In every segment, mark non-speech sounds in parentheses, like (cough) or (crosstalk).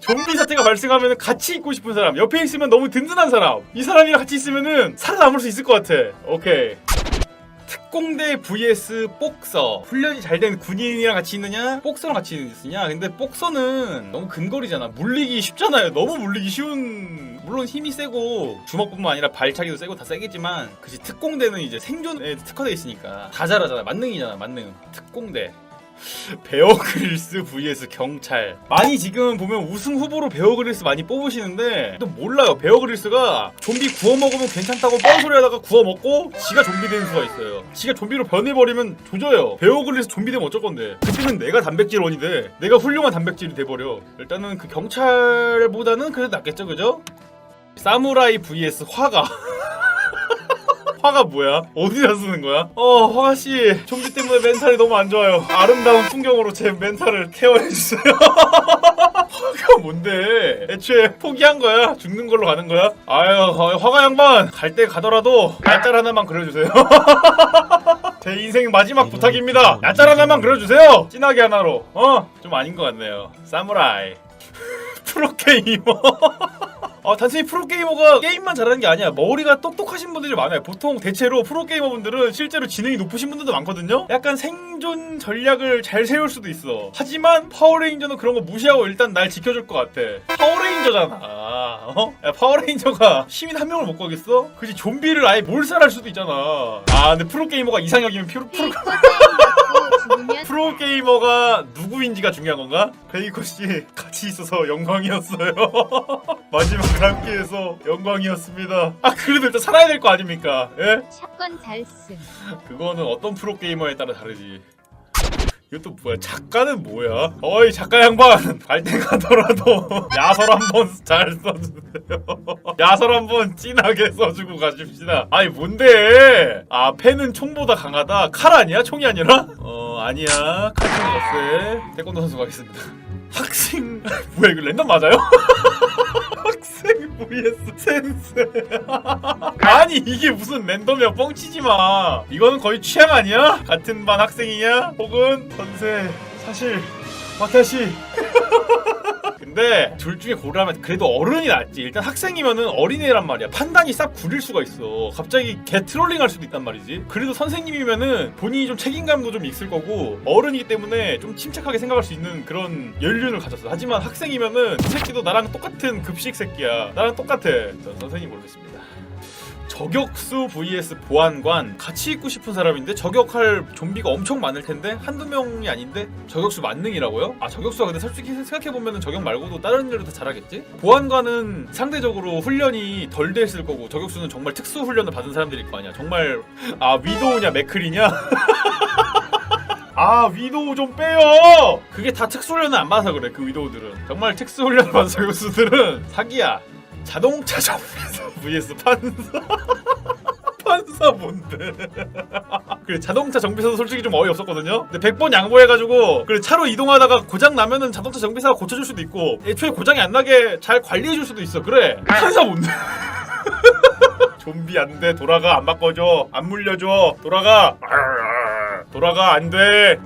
좀비 사태가 발생하면 같이 있고 싶은 사람, 옆에 있으면 너무 든든한 사람. 이 사람이랑 같이 있으면은 살아남을 수 있을 것 같아. 오케이. 특공대 vs 복서. 훈련이 잘 된 군인이랑 같이 있느냐 복서랑 같이 있느냐. 근데 복서는 너무 근거리잖아. 물리기 쉽잖아요. 너무 물리기 쉬운 물론 힘이 세고 주먹뿐만 아니라 발차기도 세고 다 세겠지만 그치 특공대는 이제 생존에 특화돼 있으니까. 다 잘하잖아. 만능이잖아 만능. 특공대 (laughs) 베어그릴스 vs 경찰. 많이 지금 보면 우승 후보로 베어그릴스 많이 뽑으시는데 또 몰라요. 베어그릴스가 좀비 구워 먹으면 괜찮다고 뻔소리 하다가 구워 먹고 지가 좀비 되는 수가 있어요. 지가 좀비로 변해버리면 조져요. 베어그릴스 좀비 되면 어쩔 건데? 그때는 내가 단백질 원이 돼. 내가 훌륭한 단백질이 돼버려. 일단은 그 경찰보다는 그래도 낫겠죠 그죠? 사무라이 vs 화가 (laughs) 화가 뭐야? 어디다 쓰는 거야? 어, 화가 씨, 좀비 때문에 멘탈이 너무 안 좋아요. 아름다운 풍경으로 제 멘탈을 케어해 주세요. (laughs) 화가 뭔데? 애초에 포기한 거야? 죽는 걸로 가는 거야? 아유, 어, 화가 양반, 갈 때 가더라도 야짤 하나만 그려주세요. (laughs) 제 인생 마지막 부탁입니다. 야짤 하나만 그려주세요. 진하게 하나로. 어, 좀 아닌 것 같네요. 사무라이. (laughs) 프로게이머. (laughs) 아, 단순히 프로게이머가 게임만 잘하는 게 아니야. 머리가 똑똑하신 분들이 많아요. 보통 대체로 프로게이머분들은 실제로 지능이 높으신 분들도 많거든요. 약간 생존 전략을 잘 세울 수도 있어. 하지만 파워레인저는 그런 거 무시하고 일단 날 지켜줄 것 같아. 파워레인저잖아. 어? 야, 파워레인저가 시민 한 명을 못 구하겠어? 그지 좀비를 아예 몰살할 수도 있잖아. 아, 근데 프로게이머가 이상형이면 프로, 프로, 죽으면 프로게이머가 누구인지가 중요한 건가? 베이커 씨 같이 있어서 영광이었어요. (laughs) 마지막을 함께해서 영광이었습니다. 아 그래도 일단 살아야 될 거 아닙니까? 예? 샷건 잘 쓴. 그거는 어떤 프로게이머에 따라 다르지. 이것도 뭐야? 작가는 뭐야? 어이 작가 양반 갈때 가더라도 (laughs) 야설 한번 잘 써주세요. (laughs) 야설 한번 진하게 써주고 가십시다. 아니 뭔데? 아 펜은 총보다 강하다. 칼 아니야? 총이 아니라? 어 아니야. 칼총 어세. 태권도 선수 가겠습니다. (laughs) 학생 뭐야 이거 랜덤 맞아요? (laughs) 학생 vs 센스. (laughs) 아니 이게 무슨 랜덤이야 뻥치지 마 이거는 거의 취향 아니야? 같은 반 학생이냐? 혹은 선생 사실 와타시 근데 둘 중에 고르라면 그래도 어른이 낫지. 일단 학생이면은 어린애란 말이야. 판단이 싹 구릴 수가 있어. 갑자기 개 트롤링 할 수도 있단 말이지. 그래도 선생님이면은 본인이 좀 책임감도 좀 있을 거고 어른이기 때문에 좀 침착하게 생각할 수 있는 그런 연륜을 가졌어. 하지만 학생이면은 이 새끼도 나랑 똑같은 급식 새끼야. 나랑 똑같아. 전 선생님 모르겠습니다 저격수 vs 보안관 같이 있고 싶은 사람인데 저격할 좀비가 엄청 많을 텐데 한두 명이 아닌데 저격수 만능이라고요? 아 저격수가 근데 솔직히 생각해 보면은 저격 말고도 다른 일도 다 잘하겠지? 보안관은 상대적으로 훈련이 덜 됐을 거고 저격수는 정말 특수 훈련을 받은 사람들일 거 아니야. 정말 아 위도우냐 맥클이냐? (laughs) 아 위도우 좀 빼요. 그게 다 특수 훈련을 안 받아서 그래 그 위도우들은 정말 특수 훈련을 받은 저격수들은 사기야. 자동차 정비사 (laughs) vs 판사. (laughs) 판사 뭔데? 그래 자동차 정비사도 솔직히 좀 어이없었거든요. 근데 100번 양보해가지고 그래 차로 이동하다가 고장 나면은 자동차 정비사가 고쳐줄 수도 있고 애초에 고장이 안 나게 잘 관리해줄 수도 있어. 그래 판사 뭔데? (laughs) 좀비 안 돼. 돌아가 안 바꿔줘. 안 물려줘. 돌아가. 돌아가 안 돼.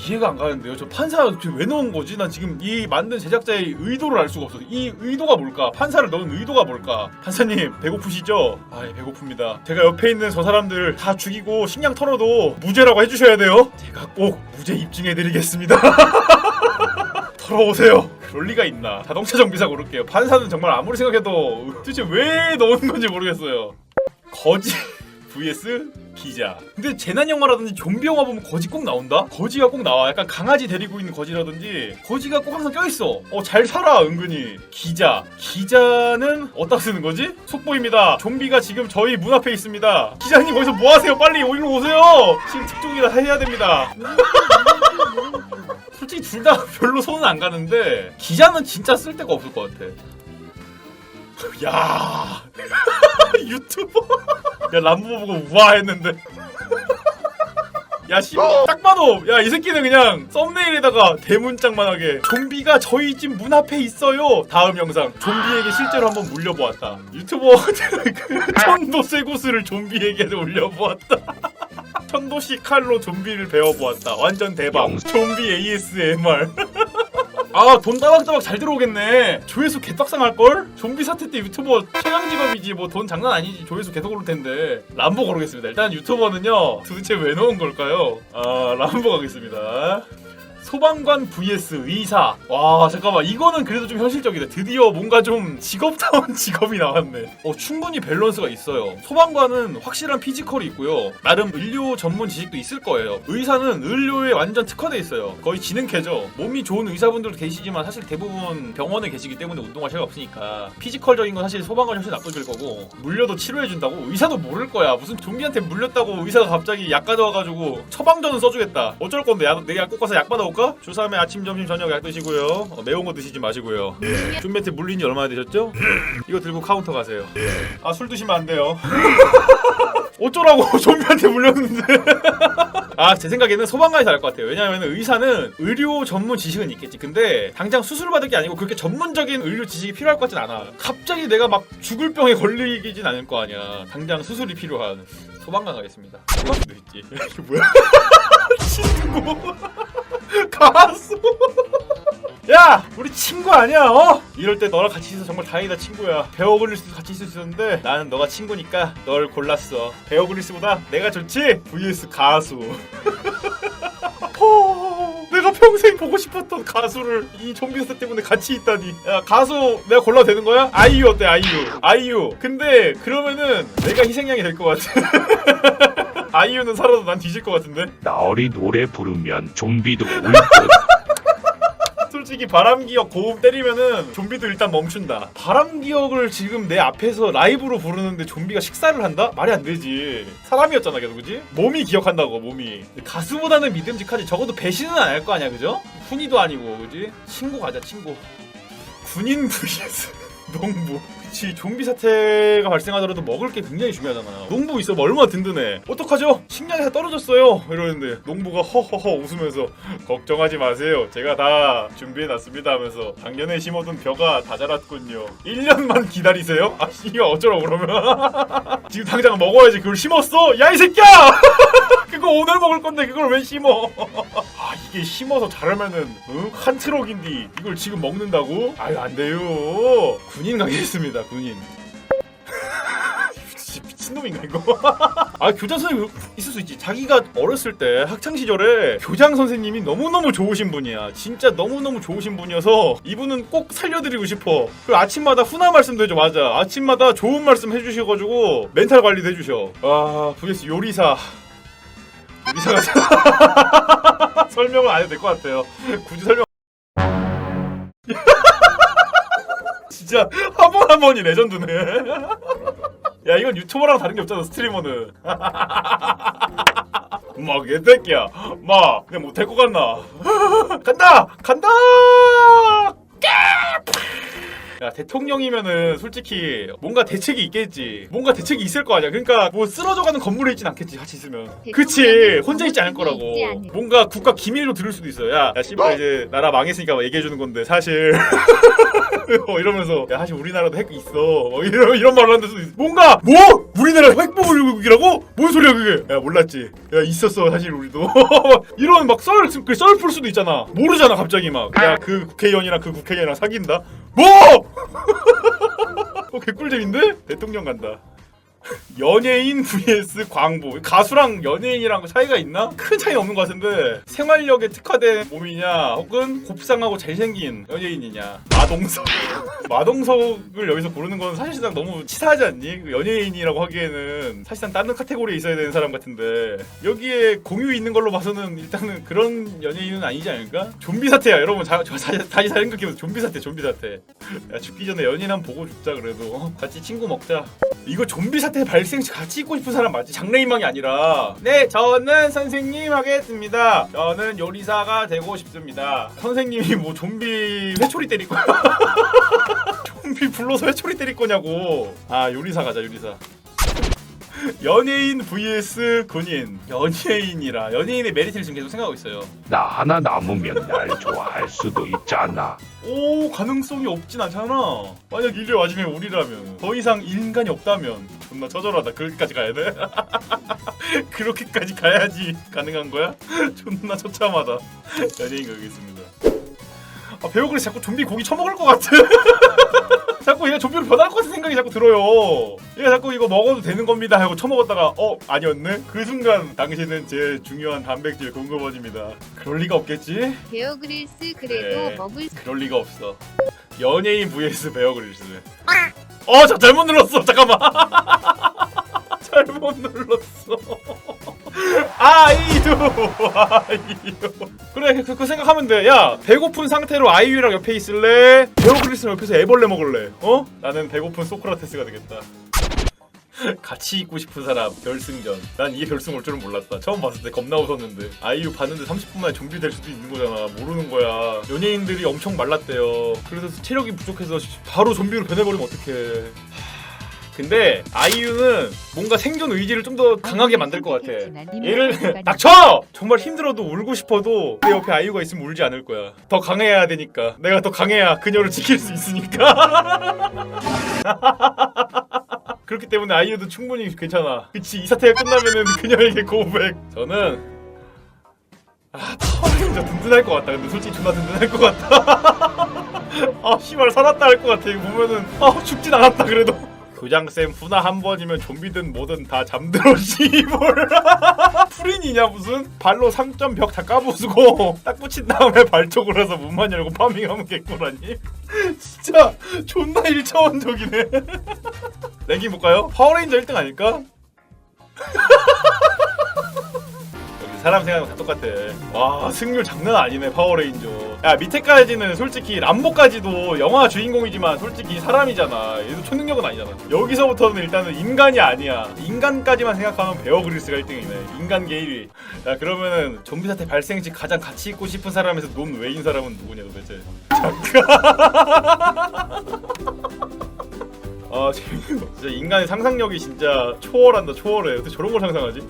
아 이해가 안 가는데요. 저 판사 지금 왜 넣은 거지? 난 지금 이 만든 제작자의 의도를 알 수가 없어. 이 의도가 뭘까? 판사를 넣은 의도가 뭘까? 판사님 배고프시죠? 아 예, 배고픕니다. 제가 옆에 있는 저 사람들 다 죽이고 식량 털어도 무죄라고 해주셔야 돼요. 제가 꼭 무죄 입증해드리겠습니다. (laughs) 털어오세요. 그럴 리가 있나? 자동차 정비사 고를게요. 판사는 정말 아무리 생각해도 도대체 왜 넣은 건지 모르겠어요. 거지 vs 기자. 근데 재난 영화라든지 좀비 영화 보면 거지 꼭 나온다? 거지가 꼭 나와. 약간 강아지 데리고 있는 거지라든지 거지가 꼭 항상 껴있어. 어, 잘 살아, 은근히. 기자. 기자는 어디다 쓰는 거지? 속보입니다. 좀비가 지금 저희 문 앞에 있습니다. 기자님 거기서 뭐 하세요? 빨리 여기로 오세요. 지금 특종이라 해야 됩니다. (laughs) 솔직히 둘 다 (laughs) 별로 손은 안 가는데 기자는 진짜 쓸 데가 없을 것 같아. 야. (laughs) 유튜버. 야 람보 보고 우와 했는데. 야 씨, 딱 봐도. 야 이 새끼는 그냥 썸네일에다가 대문짝만하게 좀비가 저희 집 문 앞에 있어요. 다음 영상. 좀비에게 실제로 한번 물려보았다. 유튜버 그 천도 쇠고스를 좀비에게 올려보았다. (laughs) 천도씨 칼로 좀비를 배워보았다. 완전 대박. 좀비 ASMR (laughs) 아돈 따박따박 잘 들어오겠네. 조회수 개떡상 할걸? 좀비 사태 때 유튜버 최강 직업이지 뭐 돈 장난 아니지. 조회수 계속 오를 텐데. 람보 고르겠습니다. 일단 유튜버는요 도대체 왜 넣은 걸까요? 아 람보 가겠습니다 소방관 vs 의사. 와 잠깐만. 이거는 그래도 좀 현실적이다. 드디어 뭔가 좀 직업다운 (laughs) 직업이 나왔네. 어 충분히 밸런스가 있어요. 소방관은 확실한 피지컬이 있고요. 나름 의료 전문 지식도 있을 거예요. 의사는 의료에 완전 특화돼 있어요. 거의 지능캐죠. 몸이 좋은 의사분들도 계시지만 사실 대부분 병원에 계시기 때문에 운동할 시간이 없으니까 피지컬적인 건 사실 소방관이 훨씬 나쁘실 거고 물려도 치료해준다고? 의사도 모를 거야. 무슨 좀비한테 물렸다고 의사가 갑자기 약 가져와가지고 처방전은 써주겠다. 어쩔 건데? 약, 내가 꼭 가서 약 받아 올까? 조사하면 아침 점심 저녁 약 드시고요. 어, 매운 거 드시지 마시고요. 좀비한테 물린 지 얼마나 되셨죠? 이거 들고 카운터 가세요. 아 술 드시면 안 돼요. (laughs) 어쩌라고 (laughs) 좀비한테 물렸는데. (laughs) 아 제 생각에는 소방관이 날것 같아요. 왜냐하면 의사는 의료 전문 지식은 있겠지. 근데 당장 수술을 받을 게 아니고 그렇게 전문적인 의료 지식이 필요할 것 같진 않아. 갑자기 내가 막 죽을 병에 걸리진 않을 거 아니야. 당장 수술이 필요한 소방관 가겠습니다. 소방관도 있지? 이게 뭐야? 친구 가수 야 우리 친구 아니야 어? 이럴 때 너랑 같이 있어 정말 다행이다 친구야. 베어 그릴스도 같이 있을 수 있었는데 나는 너가 친구니까 널 골랐어. 베어 그릴스보다 내가 좋지? vs 가수. 허, (laughs) 내가 평생 보고 싶었던 가수를 이 좀비 사태 때문에 같이 있다니. 야 가수 내가 골라도 되는 거야? 아이유 어때 아이유? 아이유. 근데 그러면은 내가 희생양이 될 것 같아. (laughs) 아이유는 살아도 난 뒤질 것 같은데? 나얼이 노래 부르면 좀비도 울듯 솔직히 바람기역 고음 때리면은 좀비도 일단 멈춘다. 바람기역을 지금 내 앞에서 라이브로 부르는데 좀비가 식사를 한다? 말이 안 되지. 사람이었잖아, 계속 그지? 몸이 기억한다고 몸이. 가수보다는 믿음직하지. 적어도 배신은 안 할 거 아니야, 그죠? 훈이도 아니고, 그지? 친구 가자, 친구. 군인 (laughs) vs 농부. 그치, 좀비 사태가 발생하더라도 먹을 게 굉장히 중요하잖아. 농부 있어, 뭐 얼마나 든든해. 어떡하죠? 식량이 다 떨어졌어요. 이러는데 농부가 허허허 웃으면서 (laughs) 걱정하지 마세요. 제가 다 준비해놨습니다 하면서 작년에 심어둔 벼가 다 자랐군요. 1년만 기다리세요? 아, 씨가 어쩌라고 그러면. (laughs) 지금 당장 먹어야지. 그걸 심었어? 야, 이 새끼야! (laughs) 그거 오늘 먹을 건데 그걸 왜 심어? 아, 이게 심어서 자라면은 응? 한 트럭인데 이걸 지금 먹는다고? 아유, 안 돼요. 군인 가겠습니다, 군인. (laughs) 미친놈인가 이거? (laughs) 아 교장 선생님 있을 수 있지 자기가 어렸을 때 학창 시절에 교장 선생님이 너무너무 좋으신 분이야 진짜 너무너무 좋으신 분이어서 이분은 꼭 살려드리고 싶어 그 아침마다 훈화 말씀도 해줘 맞아 아침마다 좋은 말씀 해주셔가지고 멘탈 관리도 해주셔 아 vs 요리사 요리사가 (laughs) 설명을 안 해도 될 것 같아요. 굳이 설명. (laughs) 진짜 한 번 한 번이 레전드네. (laughs) 야 이건 유튜버랑 다른 게 없잖아 스트리머는. 막 개새끼야. 막 그냥 못할 것 같나. 간다! 간다 야 대통령이면은 솔직히 뭔가 대책이 있겠지. 뭔가 대책이 있을 거 아니야. 그러니까 뭐 쓰러져가는 건물에 있진 않겠지 같이 있으면. 그치. 혼자 있지 않을 거라고. 뭔가 국가 기밀로 들을 수도 있어 야, 야 씨발 이제 나라 망했으니까 막 얘기해주는 건데 사실. 어, (laughs) 이러면서 야 사실 우리나라도 핵 있어. 뭐 이런 이런 말을 하는 데도 있어. 뭔가 뭐? 우리나라 핵보급이라고? 뭔 소리야 그게? 야 몰랐지. 야 있었어 사실 우리도. (laughs) 이런 막 썰 썰 풀 수도 있잖아. 모르잖아 갑자기 막. 야 그 국회의원이랑 그 국회의원이랑 사귄다? 뭐 어, 개꿀잼인데? 대통령 간다 연예인 vs 광부 가수랑 연예인이랑 차이가 있나? 큰 차이 없는 것 같은데 생활력에 특화된 몸이냐 혹은 곱상하고 잘생긴 연예인이냐 마동석 (laughs) 마동석을 여기서 고르는 건 사실상 너무 치사하지 않니? 그 연예인이라고 하기에는 사실상 다른 카테고리에 있어야 되는 사람 같은데 여기에 공유 있는 걸로 봐서는 일단은 그런 연예인은 아니지 않을까? 좀비 사태야 여러분 자, 저 사, 다시 잘 생각해보세요 좀비 사태 좀비 사태 야 죽기 전에 연예인 한번 보고 죽자 그래도 어? 같이 친구 먹자 이거 좀비 사태 발생 시 같이 있고 싶은 사람 맞지? 장래희망이 아니라. 네 저는 선생님 하겠습니다. 저는 요리사가 되고 싶습니다. 선생님이 뭐 좀비 회초리 때릴 거야? (laughs) 좀비 불러서 회초리 때릴 거냐고. 아 요리사 가자 요리사 (laughs) 연예인 vs 군인. 연예인이라. 연예인의 메리트를 지금 계속 생각하고 있어요. 나 하나 남으면 날 좋아할 수도 있잖아. 오 가능성이 없진 않잖아. 만약 인류 마지막에 우리라면. 더 이상 인간이 없다면 존나 처절하다. 그렇게까지 가야 돼? (laughs) 그렇게까지 가야지 가능한 거야? (laughs) 존나 처참하다. 연예인 가겠습니다. 아, 베어그리스 자꾸 좀비 고기 처먹을 것 같아. 자꾸 얘가 좀비로 변할 것 같은 생각이 자꾸 들어요. 얘가 자꾸 이거 먹어도 되는 겁니다 하고 처먹었다가 어 아니었네. 그 순간 당신은 제 중요한 단백질 공급원입니다. 그럴 리가 없겠지? 베어 그릴스 그래도 네. 먹을 그럴 리가 없어. 연예인 vs 베어 그릴스. 어, 저 잘못 눌렀어. 잠깐만. (laughs) 잘못 눌렀어. (laughs) 아이유, 아이유. 그래, 그, 그 생각하면 돼. 야, 배고픈 상태로 아이유랑 옆에 있을래? 베어그릴스랑 옆에서 애벌레 먹을래? 어? 나는 배고픈 소크라테스가 되겠다. (laughs) 같이 있고 싶은 사람 결승전 난 이게 결승 올 줄은 몰랐다 처음 봤을 때 겁나 웃었는데 아이유 봤는데 30분 만에 좀비 될 수도 있는 거잖아 모르는 거야 연예인들이 엄청 말랐대요 그래서 체력이 부족해서 바로 좀비로 변해버리면 어떡해 하, 근데 아이유는 뭔가 생존 의지를 좀 더 강하게 만들 것 같아 얘를 (laughs) 닥쳐! 정말 힘들어도 울고 싶어도 내 옆에 아이유가 있으면 울지 않을 거야 더 강해야 되니까 내가 더 강해야 그녀를 지킬 수 있으니까 (laughs) 그렇기 때문에 아이유도 충분히 괜찮아. 그치 이 사태가 끝나면은 그녀에게 고백. 저는 아 파워레인저 든든할 것 같다. 근데 솔직히 존나 든든할 것 같다. (laughs) 아 씨발 살았다 할 것 같아. 이거 보면은 아 죽진 않았다 그래도. 교장쌤 훈화 한 번이면 좀비든 뭐든 다 잠들어 씨발 풀인이냐 무슨 발로 상점 벽 다 까부수고 (laughs) 딱 붙인 다음에 발쪽으로 해서 문만 열고 파밍하면 개꿀아니 (laughs) 진짜 존나 1차원적이네 (laughs) 랭킹 볼까요? 파워레인저 1등 아닐까? 여기 사람 생각하면 다 똑같아. 와 승률 장난 아니네 파워레인저. 야 밑에까지는 솔직히 람보까지도 영화 주인공이지만 솔직히 사람이잖아. 얘도 초능력은 아니잖아. 여기서부터는 일단은 인간이 아니야. 인간까지만 생각하면 베어그릴스가 1등이네. 인간계 1위. 야 그러면은 좀비 사태 발생 시 가장 같이 있고 싶은 사람에서 논 외인 사람은 누구냐 도대체? (laughs) 아 재밌어. 진짜 인간의 상상력이 진짜 초월한다 초월해. 어떻게 저런 걸 상상하지?